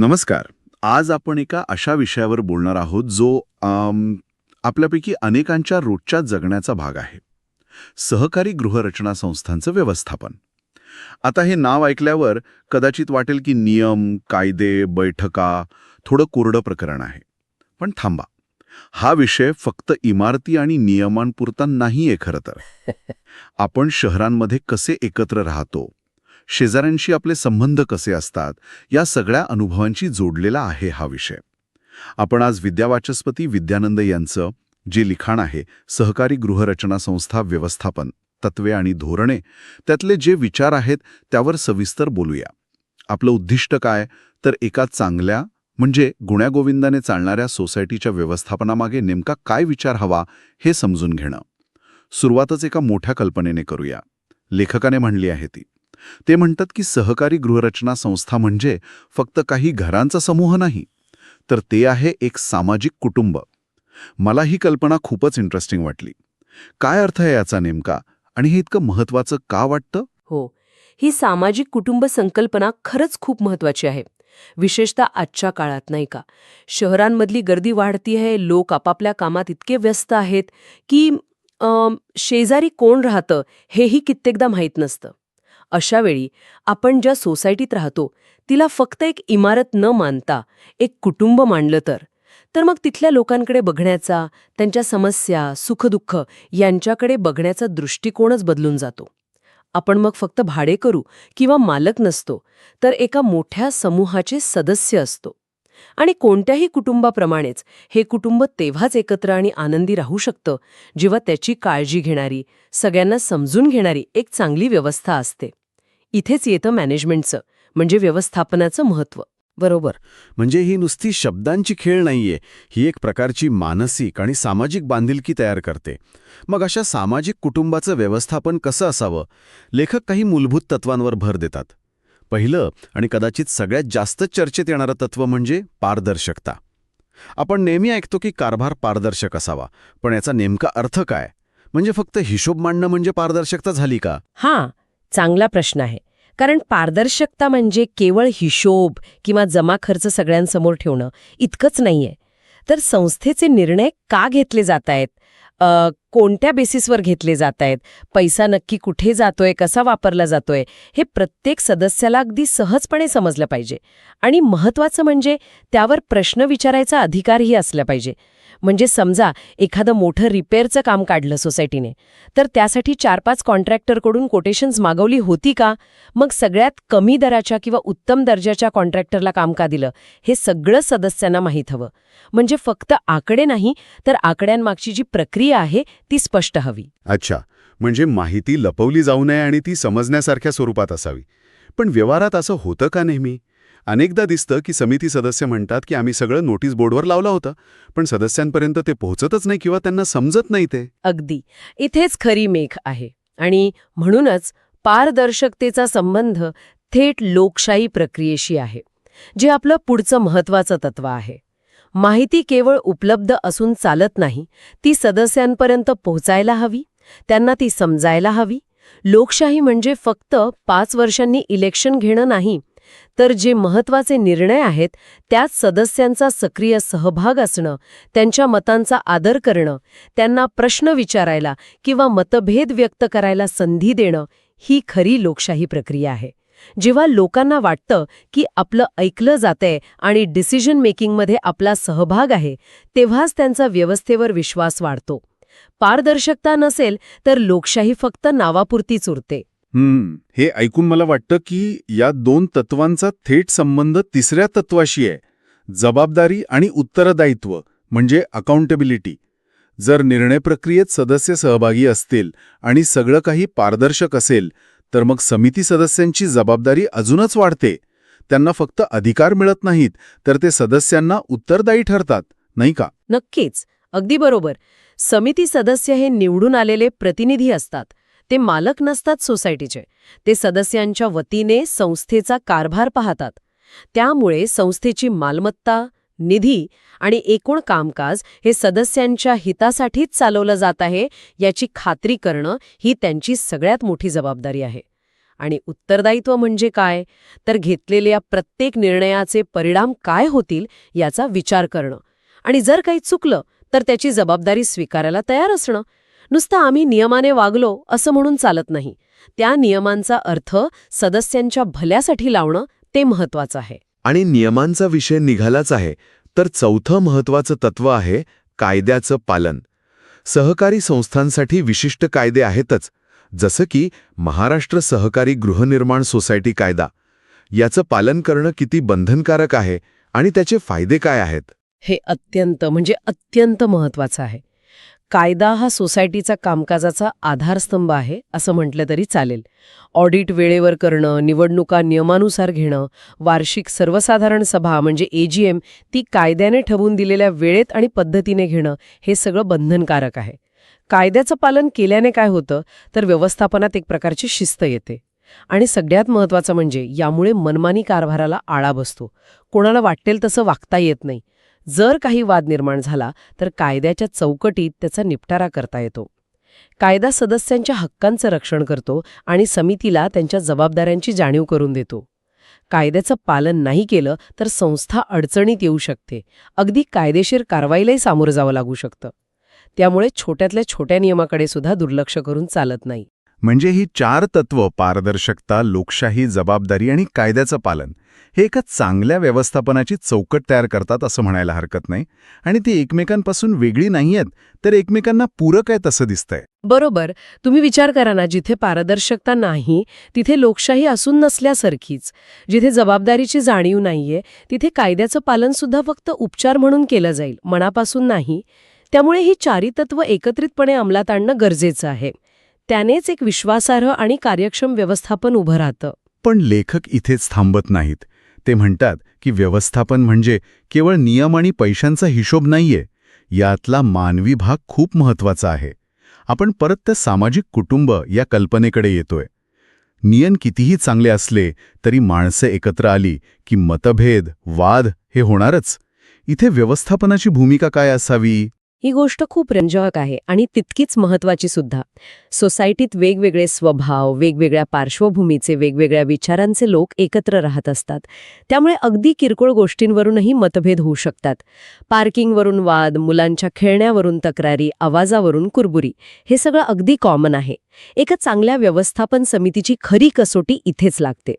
नमस्कार. आज आपण एका अशा विषयावर बोलणार आहोत जो आपल्यापैकी अनेकांच्या रोजच्या जगण्याचा भाग आहे. सहकारी गृहरचना संस्थांचं व्यवस्थापन. आता हे नाव ऐकल्यावर कदाचित वाटेल की नियम कायदे बैठका थोडं कोरडं प्रकरण आहे. पण थांबा. हा विषय फक्त इमारती आणि नियमांपुरता नाही आहे खरं तर. आपण शहरांमध्ये कसे एकत्र राहतो शेजाऱ्यांशी आपले संबंध कसे असतात या सगळ्या अनुभवांशी जोडलेला आहे हा विषय. आपण आज विद्यावाचस्पती विद्यानंद यांचं जे लिखाण आहे सहकारी गृहरचना संस्था व्यवस्थापन तत्वे आणि धोरणे त्यातले जे विचार आहेत त्यावर सविस्तर बोलूया. आपलं उद्दिष्ट काय? तर एका चांगल्या म्हणजे गुण्यागोविंदाने चालणाऱ्या सोसायटीच्या व्यवस्थापनामागे नेमका काय विचार हवा हे समजून घेणं. सुरुवातच एका मोठ्या कल्पनेने करूया. लेखकाने म्हणली आहे ती. ते म्हणतात की सहकारी गृहरचना संस्था म्हणजे फक्त काही घरांचा समूह नाही तर ते आहे एक सामाजिक कुटुंब. मला ही कल्पना खूपच इंटरेस्टिंग वाटली. काय अर्थ आहे याचा नेमका? आणि हे इतकं महत्वाचं का वाटतं? हो ही सामाजिक कुटुंब संकल्पना खरंच खूप महत्वाची आहे. विशेषतः आजच्या काळात नाही का? शहरांमधली गर्दी वाढती आहे लोक आपापल्या कामात इतके व्यस्त आहेत की शेजारी कोण राहतं हेही कित्येकदा माहीत नसतं. अशावेळी आपण ज्या सोसायटीत राहतो तिला फक्त एक इमारत न मानता एक कुटुंब मानलं तर. तर मग तिथल्या लोकांकडे बघण्याचा त्यांच्या समस्या सुखदुःख यांच्याकडे बघण्याचा दृष्टिकोनच बदलून जातो. आपण मग फक्त भाडे करू किंवा मालक नसतो तर एका मोठ्या समूहाचे सदस्य असतो. आणि कोणत्याही कुटुंबाप्रमाणेच हे कुटुंब तेव्हाच एकत्र आणि आनंदी राहू शकतं जेव्हा त्याची काळजी घेणारी सगळ्यांना समजून घेणारी एक चांगली व्यवस्था असते. इथेच येतं मॅनेजमेंटचं म्हणजे व्यवस्थापनाचं महत्त्व. बरोबर. म्हणजे ही नुसती शब्दांची खेळ नाहीये ही एक प्रकारची मानसिक आणि सामाजिक बांधिलकी तयार करते. मग अशा सामाजिक कुटुंबाचं व्यवस्थापन कसं असावं? लेखक काही मूलभूत तत्वांवर भर देतात. पहिलं आणि कदाचित सगळ्यात जास्त चर्चेत येणारं तत्व म्हणजे पारदर्शकता. आपण नेहमी ऐकतो की कारभार पारदर्शक असावा पण याचा नेमका अर्थ काय? म्हणजे फक्त हिशोब मांडणं म्हणजे पारदर्शकता झाली का? हां चांगला प्रश्न आहे. कारण पारदर्शकता म्हणजे केवळ हिशोब किंवा जमा खर्च सगळ्यांसमोर ठेवणं इतकंच नाहीये. तर संस्थेचे निर्णय का घेतले जात आहेत कोणत्या बेसिसवर घेतले जात आहेत पैसा नक्की कुठे जातोय? कसा वापरला जातोय? हे प्रत्येक सदस्याला अगदी सहजपणे समजलं पाहिजे. आणि महत्वाचं म्हणजे त्यावर प्रश्न विचारायचा अधिकारही असला पाहिजे. म्हणजे समजा एखादं मोठं रिपेअरचं काम काढलं सोसायटीने तर त्यासाठी चार पाच कॉन्ट्रॅक्टरकडून कोटेशन्स मागवली होती का? मग सगळ्यात कमी दराच्या किंवा उत्तम दर्जाच्या कॉन्ट्रॅक्टरला काम का दिलं? हे सगळं सदस्यांना माहीत हवं. म्हणजे फक्त आकडे नाही तर आकड्यांमागची जी प्रक्रिया आहे ती स्पष्ट हवी. अच्छा. म्हणजे माहिती लपवली जाऊ नये आणि ती समजण्यासारख्या स्वरूपात असावी. पण व्यवहारात असं होतं का नेहमी? अनेकदा दिसतं की समिती सदस्य म्हणतात की आम्ही सगळं नोटीस बोर्डवर लावलं होतं पण सदस्यांपर्यंत ते पोहोचतच नाही किंवा त्यांना समजत नाही ते. अगदी. इथेच खरी मेघ आहे आणि म्हणूनच पारदर्शकतेचा संबंध थेट लोकशाही प्रक्रियेशी आहे जे आपलं पुढचं महत्वाचं तत्व आहे. माहिती केवळ उपलब्ध असून चालत नाही ती सदस्यांपर्यंत पोहोचायला हवी त्यांना ती समजायला हवी. लोकशाही म्हणजे फक्त पाच वर्षांनी इलेक्शन घेणं नाही तर जे महत्त्वाचे निर्णय आहेत त्यात सदस्यांचा सक्रिय सहभाग असणं त्यांच्या मतांचा आदर करणं त्यांना प्रश्न विचारायला किंवा मतभेद व्यक्त करायला संधी देणं ही खरी लोकशाही प्रक्रिया आहे. जेव्हा लोकांना वाटतं की आपलं ऐकलं जातंय आणि डिसिजन मेकिंगमध्ये आपला सहभाग आहे तेव्हाच त्यांचा व्यवस्थेवर विश्वास वाढतो. पारदर्शकता नसेल तर लोकशाही फक्त नावापुरतीच उरते. हम्म हे ऐकून मला वाटतं की या दोन तत्वांचा थेट संबंध तिसऱ्या तत्वाशी आहे. जबाबदारी आणि उत्तरदायित्व म्हणजे अकाउंटेबिलिटी जर निर्णय प्रक्रियेत सदस्य सहभागी असतील आणि सगळं काही पारदर्शक असेल तर मग समिती सदस्यांची जबाबदारी अजूनच वाढते. त्यांना फक्त अधिकार मिळत नाहीत तर ते सदस्यांना उत्तरदायी ठरतात नाही का? नक्कीच. अगदी बरोबर. समिती सदस्य हे निवडून आलेले प्रतिनिधी असतात. ते मालक नसतात सोसायटीचे. ते सदस्यांच्या वतीने संस्थेचा कारभार पाहतात. त्यामुळे संस्थेची मालमत्ता निधी आणि एकूण कामकाज हे सदस्यांच्या हितासाठीच चालवलं जात आहे याची खात्री करणं ही त्यांची सगळ्यात मोठी जबाबदारी आहे. आणि उत्तरदायित्व म्हणजे काय? तर घेतलेल्या प्रत्येक निर्णयाचे परिणाम काय होतील याचा विचार करणं. आणि जर काही चुकलं तर त्याची जबाबदारी स्वीकारायला तयार असणं. नुसतं आम्ही नियमाने वागलो असं म्हणून चालत नाही. त्या नियमांचा अर्थ सदस्यांच्या भल्यासाठी लावणं ते महत्वाचं आहे. आणि नियमांचा विषय निघालाच आहे तर चौथं महत्वाचं तत्व आहे कायद्याचं पालन. सहकारी संस्थांसाठी विशिष्ट कायदे आहेतच जसं की महाराष्ट्र सहकारी गृहनिर्माण सोसायटी कायदा. याचं पालन करणं किती बंधनकारक आहे आणि त्याचे फायदे काय आहेत? हे अत्यंत म्हणजे अत्यंत महत्वाचं आहे. कायदा हा सोसायटीचा कामकाजाचा आधारस्तंभ आहे असं म्हटलं तरी चालेल. ऑडिट वेळेवर करणं निवडणुका नियमानुसार घेणं वार्षिक सर्वसाधारण सभा म्हणजे एजीएम ती कायद्याने ठरवून दिलेल्या वेळेत आणि पद्धतीने घेणं हे सगळं बंधनकारक आहे. कायद्याचं पालन केल्याने काय होतं तर व्यवस्थापनात एक प्रकारची शिस्त येते. आणि सगळ्यात महत्वाचं म्हणजे यामुळे मनमानी कारभाराला आळा बसतो. कोणाला वाटेल तसं वागता येत नाही. जर काही वाद निर्माण झाला तर कायद्याच्या चौकटीत त्याचा निपटारा करता येतो. कायदा सदस्यांच्या हक्कांचं रक्षण करतो आणि समितीला त्यांच्या जबाबदाऱ्यांची जाणीव करून देतो. कायद्याचं पालन नाही केलं तर संस्था अडचणीत येऊ शकते. अगदी कायदेशीर कारवाईलाही सामोरं जावं लागू शकतं. त्यामुळे छोट्यातल्या छोट्या नियमाकडे सुद्धा दुर्लक्ष करून चालत नाही. म्हणजे ही चार तत्व पारदर्शकता लोकशाही जबाबदारी आणि कायद्याचं पालन हे एका चांगल्या व्यवस्थापनाची चौकट तयार करतात असं म्हणायला हरकत नाही. आणि ती एकमेकांपासून वेगळी नाहीयेत तर एकमेकांना पूरक आहे तसं दिसतंय. बरोबर. तुम्ही विचार करा ना जिथे पारदर्शकता नाही तिथे लोकशाही असून नसल्यासारखीच. जिथे जबाबदारीची जाणीव नाहीये तिथे कायद्याचं पालन सुद्धा फक्त उपचार म्हणून केलं जाईल मनापासून नाही. त्यामुळे ही चारी तत्व एकत्रितपणे अंमलात आणणं गरजेचं आहे. त्यानेच एक विश्वासार्ह आणि कार्यक्षम व्यवस्थापन उभं राहतं. पण लेखक इथेच थांबत नाहीत. ते म्हणतात की व्यवस्थापन म्हणजे केवळ नियम आणि पैशांचा हिशोब नाहीये. यातला मानवी भाग खूप महत्त्वाचा आहे. आपण परत त्या सामाजिक कुटुंब या कल्पनेकडे येतोय. नियम कितीही चांगले असले तरी माणसं एकत्र आली की मतभेद वाद हे होणारच. इथे व्यवस्थापनाची भूमिका काय असावी? ही गोष्ट खूप रंजक आहे आणि तितकीच महत्वाची सुद्धा. सोसायटीत वेगवेगळे स्वभाव वेगवेगळ्या पार्श्वभूमीचे वेगवेगळ्या विचारांचे लोक एकत्र राहत असतात. त्यामुळे अगदी किरकोळ गोष्टींवरूनही मतभेद होऊ शकतात. पार्किंगवरून वाद मुलांच्या खेळण्यावरून तक्रारी आवाजावरून कुरबुरी हे सगळं अगदी कॉमन आहे. एका चांगल्या व्यवस्थापन समितीची खरी कसोटी इथेच लागते.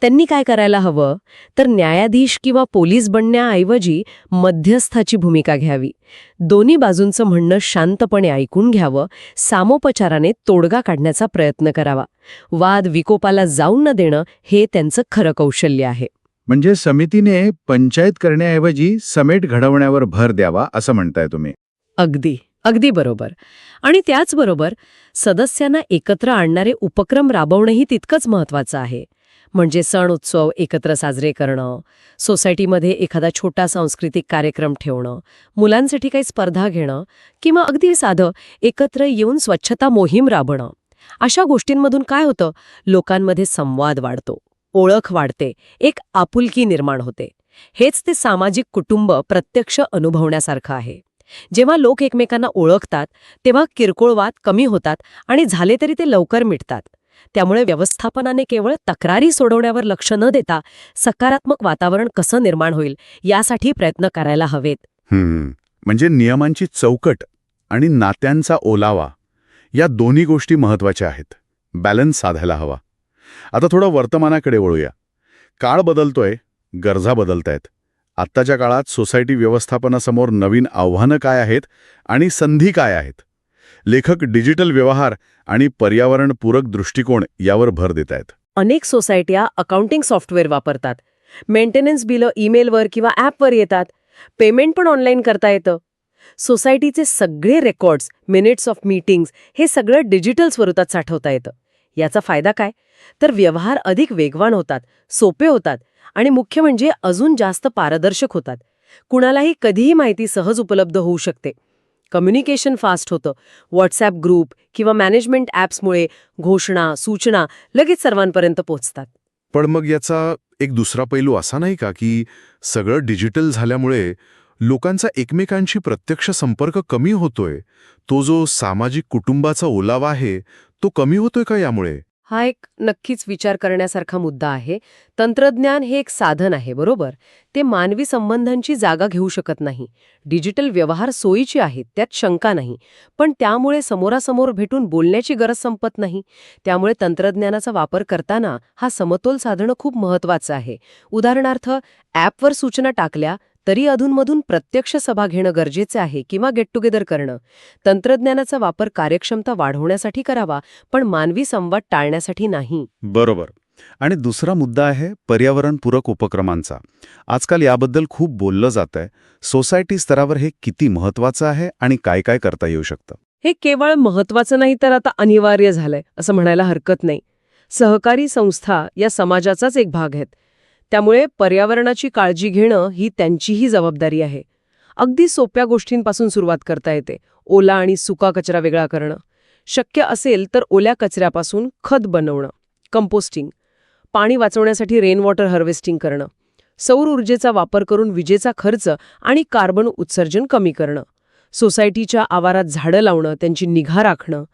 त्यांनी काय करायला हवं? तर न्यायाधीश किंवा पोलीस बनण्याऐवजी मध्यस्थाची भूमिका घ्यावी. दोन्ही बाजूंचं म्हणणं शांतपणे ऐकून घ्यावं. सामोपचाराने तोडगा काढण्याचा प्रयत्न करावा. वाद विकोपाला जाऊन न देणं हे त्यांचं खरं कौशल्य आहे. म्हणजे समितीने पंचायत करण्याऐवजी समेट घडवण्यावर भर द्यावा असं म्हणताय तुम्ही. अगदी. अगदी बरोबर. आणि त्याचबरोबर सदस्यांना एकत्र आणणारे उपक्रम राबवणंही तितकंच महत्वाचं आहे. म्हणजे सण उत्सव एकत्र साजरे करणं सोसायटीमध्ये एखादा छोटा सांस्कृतिक कार्यक्रम ठेवणं मुलांसाठी काही स्पर्धा घेणं किंवा अगदी साधं एकत्र येऊन स्वच्छता मोहीम राबणं. अशा गोष्टींमधून काय होतं? लोकांमध्ये संवाद वाढतो ओळख वाढते एक आपुलकी निर्माण होते. हेच ते सामाजिक कुटुंब प्रत्यक्ष अनुभवण्यासारखं आहे. जेव्हा लोक एकमेकांना ओळखतात तेव्हा किरकोळ वाद कमी होतात आणि झाले तरी ते लवकर मिटतात. त्यामुळे व्यवस्थापनाने केवळ तक्रारी सोडवण्यावर लक्ष न देता सकारात्मक वातावरण कसं निर्माण होईल यासाठी प्रयत्न करायला हवेत. हम्म. म्हणजे नियमांची चौकट आणि नात्यांचा ओलावा या दोन्ही गोष्टी महत्त्वाच्या आहेत. बॅलन्स साधायला हवा. आता थोडं वर्तमानाकडे वळूया. काळ बदलतोय गरजा बदलतायत. आत्ताच्या काळात सोसायटी व्यवस्थापनासमोर नवीन आव्हानं काय आहेत आणि संधी काय आहेत? लेखक डिजिटल व्यवहार आणि पर्यावरणपूरक दृष्टिकोन यावर भर देत आहेत अनेक सोसायट्या अकाउंटिंग सॉफ्टवेअर वापरतात. मेंटेनन्स बिलं ईमेलवर किंवा ॲपवर येतात. पेमेंट पण ऑनलाईन करता येतं. सोसायटीचे सगळे रेकॉर्ड्स मिनिट्स ऑफ मीटिंग्स हे सगळं डिजिटल स्वरूपात साठवता येतं. याचा फायदा काय? तर व्यवहार अधिक वेगवान होतात सोपे होतात आणि मुख्य म्हणजे अजून जास्त पारदर्शक होतात. कुणालाही कधीही माहिती सहज उपलब्ध होऊ शकते. कम्युनिकेशन फास्ट होतं. व्हॉट्सॲप ग्रुप किंवा मॅनेजमेंट ॲप्समुळे घोषणा सूचना लगेच सर्वांपर्यंत पोहोचतात. पण मग याचा एक दुसरा पैलू असा नाही का की सगळं डिजिटल झाल्यामुळे लोकांचा एकमेकांशी प्रत्यक्ष संपर्क कमी होतोय. तो जो सामाजिक कुटुंबाचा ओलावा आहे तो कमी होतोय का यामुळे? हा एक नक्कीच विचार करण्यासारखा मुद्दा आहे. तंत्रज्ञान हे एक साधन आहे बरोबर? ते मानवी संबंधांची जागा घेऊ शकत नाही. डिजिटल व्यवहार सोयीचे आहेत त्यात शंका नाही. पण त्यामुळे समोरासमोर भेटून बोलण्याची गरज संपत नाही. त्यामुळे तंत्रज्ञानाचा वापर करताना हा समतोल साधणं खूप महत्वाचं आहे. उदाहरणार्थ ॲपवर सूचना टाकल्या तरी अधूनमधून प्रत्यक्ष सभा घेणं गरजेचं आहे किंवा गेट टुगेदर करणं. तंत्रज्ञानाचा वापर कार्यक्षमता वाढवण्यासाठी करावा पण मानवी संवाद टाळण्यासाठी नाही. बरोबर. आणि दुसरा मुद्दा आहे पर्यावरणपूरक उपक्रमांचा. आजकाल याबद्दल खूप बोललं जात आहे सोसायटी स्तरावर हे किती महत्वाचं आहे आणि काय काय करता येऊ शकतं? हे केवळ महत्वाचं नाही तर आता अनिवार्य झालंय असं म्हणायला हरकत नाही. सहकारी संस्था या समाजाचाच एक भाग आहेत. त्यामुळे पर्यावरणाची काळजी घेणं ही त्यांचीही जबाबदारी आहे. अगदी सोप्या गोष्टींपासून सुरुवात करता येते. ओला आणि सुका कचरा वेगळा करणं. शक्य असेल तर ओल्या कचऱ्यापासून खत बनवणं. कंपोस्टिंग. पाणी वाचवण्यासाठी रेन वॉटर हार्वेस्टिंग करणं. सौर ऊर्जेचा वापर करून विजेचा खर्च आणि कार्बन उत्सर्जन कमी करणं. सोसायटीच्या आवारात झाडं लावणं त्यांची निगा राखणं.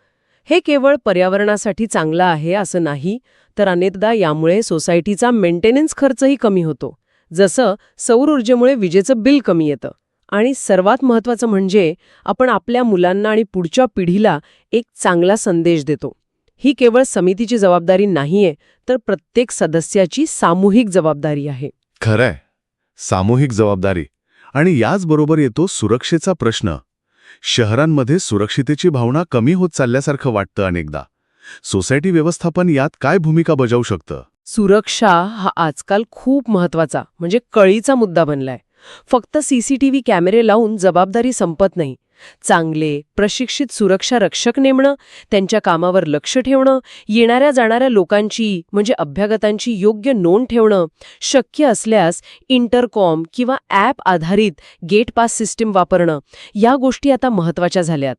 हे केवळ पर्यावरणासाठी चांगलं आहे असं नाही तर अनेकदा यामुळे सोसायटीचा मेंटेनन्स खर्चही कमी होतो. जसं सौर ऊर्जेमुळे विजेचं बिल कमी येतं. आणि सर्वात महत्त्वाचं म्हणजे आपण आपल्या मुलांना आणि पुढच्या पिढीला एक चांगला संदेश देतो. ही केवळ समितीची जबाबदारी नाहीये तर प्रत्येक सदस्याची सामूहिक जबाबदारी आहे. खरंय. सामूहिक जबाबदारी. आणि याचबरोबर येतो सुरक्षेचा प्रश्न. शहरांमध्ये सुरक्षितेची भावना कमी होत चालल्यासारखं वाटतं अनेकदा. सोसायटी व्यवस्थापन यात काय भूमिका बजावू शकतं? सुरक्षा हा आजकाल खूप महत्त्वाचा म्हणजे कळीचा मुद्दा बनलाय. फक्त सीसीटीव्ही कॅमेरे लावून जबाबदारी संपत नाही. चांगले प्रशिक्षित सुरक्षा रक्षक नेमणं त्यांच्या कामावर लक्ष ठेवणं येणाऱ्या जाणाऱ्या लोकांची म्हणजे अभ्यागतांची योग्य नोंद ठेवणं शक्य असल्यास इंटरकॉम किंवा ॲप आधारित गेट पास सिस्टीम वापरणं या गोष्टी आता महत्त्वाच्या झाल्यात.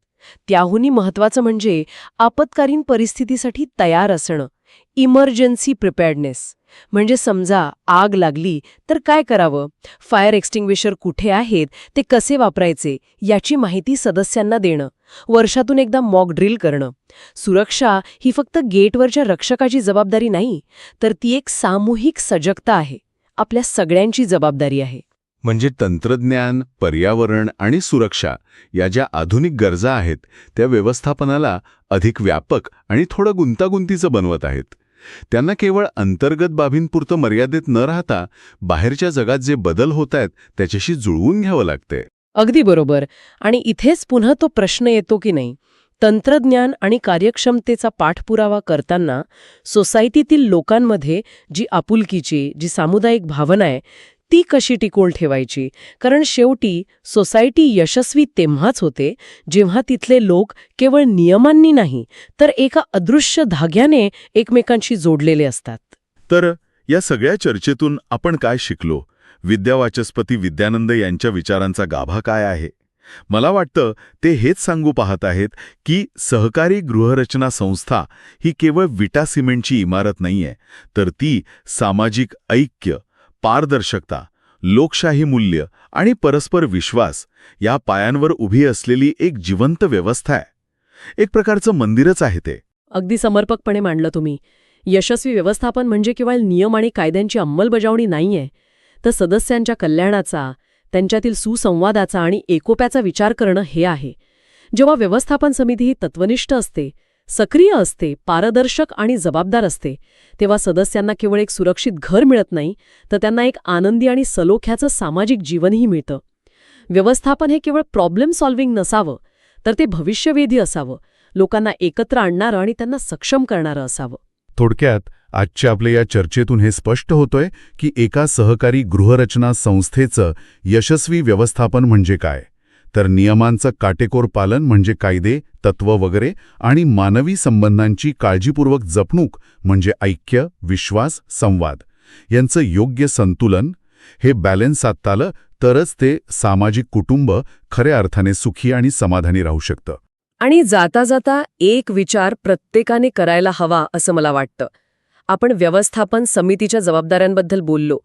त्याहूनही महत्वाचं म्हणजे आपत्कालीन परिस्थितीसाठी तयार असणं. Emergency preparedness. म्हणजे समजा आग लागली तर काय करावं? फायर एक्स्टिंग्विशर कुठे आहेत? ते कसे वापरायचे? याची माहिती सदस्यांना देणं. वर्षातून एकदा मॉक ड्रिल करणं. सुरक्षा ही फक्त गेटवरच्या रक्षकाची जबाबदारी नाही तर ती एक सामूहिक सजगता आहे. आपल्या सगळ्यांची जबाबदारी आहे. म्हणजे तंत्रज्ञान पर्यावरण आणि सुरक्षा या ज्या आधुनिक गरजा आहेत त्या व्यवस्थापनाला अधिक व्यापक आणि थोडं गुंतागुंतीचं बनवत आहेत. त्यांना केवळ अंतर्गत बाबींपुरतं मर्यादित न राहता बाहेरच्या जगात जे बदल होत आहेत त्याच्याशी जुळवून घ्यावं लागते अगदी बरोबर. आणि इथेच पुन्हा तो प्रश्न येतो की नाही? तंत्रज्ञान आणि कार्यक्षमतेचा पाठपुरावा करताना सोसायटीतील लोकांमध्ये जी आपुलकीची जी सामुदायिक भावना आहे ती कशी टिकवून ठेवायची? कारण शेवटी सोसायटी यशस्वी तेव्हाच होते जेव्हा तिथले लोक केवळ नियमांनी नाही तर एका अदृश्य धाग्याने एकमेकांशी जोडलेले असतात. तर या सगळ्या चर्चेतून आपण काय शिकलो? विद्यावाचस्पती विद्यानंद यांच्या विचारांचा गाभा काय आहे? मला वाटतं ते हेच सांगू पाहत आहेत की सहकारी गृहरचना संस्था ही केवळ विटा सिमेंटची इमारत नाहीये तर ती सामाजिक ऐक्य पारदर्शकता लोकशाही मूल्य आणि परस्पर विश्वास या पायांवर उभी असलेली एक जिवंत व्यवस्था आहे. एक प्रकारचं मंदिरच आहे ते. अगदी समर्पकपणे मांडलं तुम्ही. यशस्वी व्यवस्थापन म्हणजे केवळ नियम आणि कायद्यांची अंमलबजावणी नाहीये. तर सदस्यांच्या कल्याणाचा त्यांच्यातील सुसंवादाचा आणि एकोप्याचा विचार करणं हे आहे. जेव्हा व्यवस्थापन समिती ही तत्वनिष्ठ असते सक्रिय असते पारदर्शक आणि जबाबदार असते. तेव्हा सदस्यांना केवळ एक सुरक्षित घर मिळत नाही तर त्यांना एक आनंदी आणि सलोख्याचं सामाजिक जीवनही मिळतं. व्यवस्थापन हे केवळ प्रॉब्लेम सॉल्व्हिंग नसावं तर ते भविष्यवेधी असावं. लोकांना एकत्र आणणारं आणि त्यांना सक्षम करणारं असावं. थोडक्यात आजच्या आपल्या या चर्चेतून हे स्पष्ट होतोय की एका सहकारी गृहरचना संस्थेचं यशस्वी व्यवस्थापन म्हणजे काय? तर नियमांचं काटेकोर पालन म्हणजे कायदे तत्व वगैरे आणि मानवी संबंधांची काळजीपूर्वक जपणूक म्हणजे ऐक्य विश्वास संवाद. यांचं योग्य संतुलन हे बॅलन्स साधता आलं तरच ते सामाजिक कुटुंब खऱ्या अर्थाने सुखी आणि समाधानी राहू शकतं. आणि जाता जाता एक विचार प्रत्येकाने करायला हवा असं मला वाटतं. आपण व्यवस्थापन समितीच्या जबाबदाऱ्यांबद्दल बोललो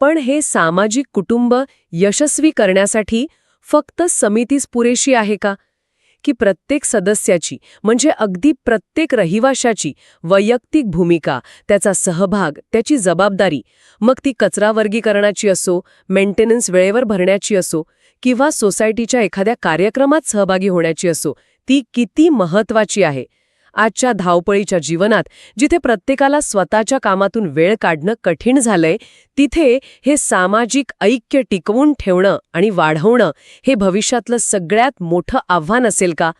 पण हे सामाजिक कुटुंब यशस्वी करण्यासाठी फक्त समितीच पुरेशी आहे का? की प्रत्येक सदस्याची म्हणजे अगदी प्रत्येक रहिवाशाची वैयक्तिक भूमिका त्याचा सहभाग त्याची जबाबदारी मग ती कचरा वर्गीकरणाची असो मेंटेनन्स वेळेवर भरण्याची असो किंवा सोसायटीच्या एखाद्या कार्यक्रमात सहभागी होण्याची असो ती किती महत्वाची आहे? आजच्या धावपळीच्या जीवनात जिथे प्रत्येकाला स्वतःच्या कामातून वेळ काढणं कठीण झालंय तिथे हे सामाजिक ऐक्य टिकवून ठेवणं आणि वाढवणं हे भविष्यातलं सगळ्यात मोठं आव्हान असेल का?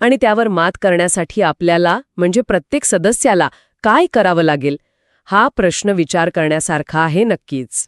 आणि त्यावर मात करण्यासाठी आपल्याला म्हणजे प्रत्येक सदस्याला काय करावं लागेल? हा प्रश्न विचार करण्यासारखा आहे नक्कीच.